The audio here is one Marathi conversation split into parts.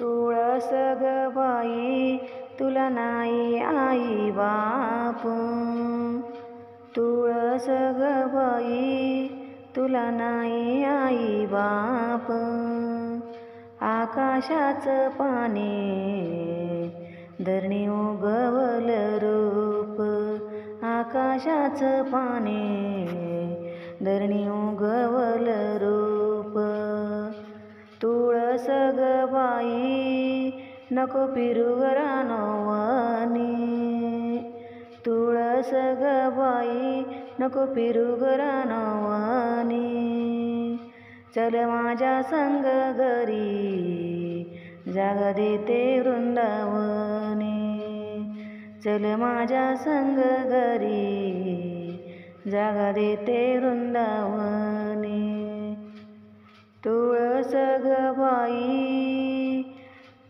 तुळस गवाई तुला नाही आई बाप. तुळस गवाई तुला नाही आई बाप. आकाशाचं पाणी धरणी उगवल रूप. आकाशाचं पाणी धरणी उगवल तुळस बाई नको फिरू नवानी तुळस ग बाई नको फिरू नवानी चल माझ्या संग घरी जागा देते वृंदावनी. चल माझ्या संग घरी जागा देते वृंदावनी. बाई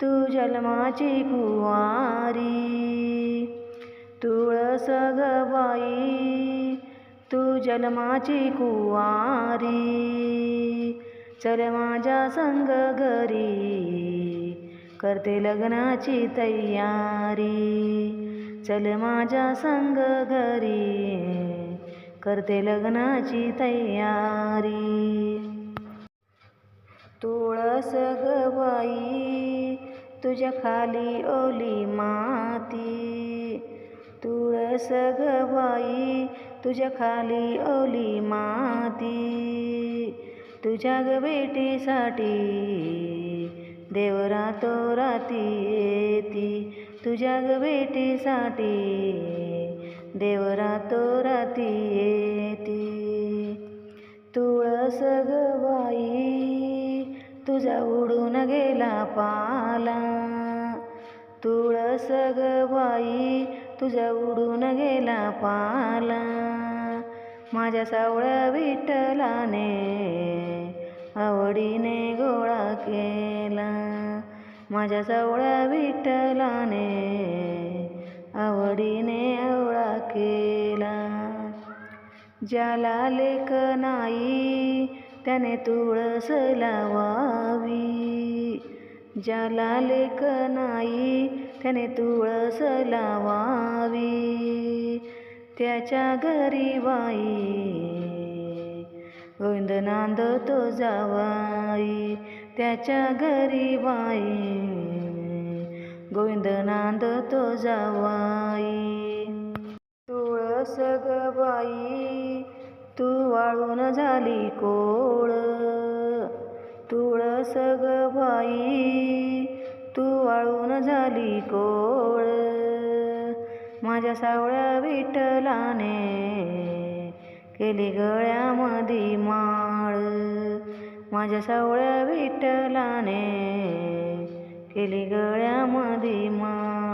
तू जन्माची कुवारी. तुळस गवाई तू जन्माची कुवारी. चल माझ्या संग घरी करते लग्नाची तयारी. चल माझ्या संग घरी करते लग्नाची तयारी. तुळस गवाई तुझ्या खाली ओली माती. तुळस गवाई तुझ्या खाली ओली माती. तुझ्या ग भेटीसाठी देवरा तो राती येती. तुझ्या ग भेटीसाठी देवरा तो राती येती. तुळस ग तुझा उडून गेला पाला. तुळस गवाई तुझा उडून गेला पाला. माझ्या सावळ्या विठ्ठलाने आवडीने गोळा केला. माझ्या सावळ्या विठ्ठलाने आवडीने आवळा केला. ज्याला लेख नाही त्याने तुळस लावावी. ज्याला लेख नाही त्याने तुळस लावावी. त्याच्या घरी बाई गोविंद नांदतो जावाई. त्याच्या घरी बाई गोविंद नांदतो जावाई. तुळस ग बाई तू वाळून झाली कोळ. तुळस ग बाई तू वाळून झाली कोळ. माझ्या सावळ्या विठलाने केली गळ्यामध्ये माळ. माझ्या सावळ्या विठलाने केली गळ्यामध्ये माळ.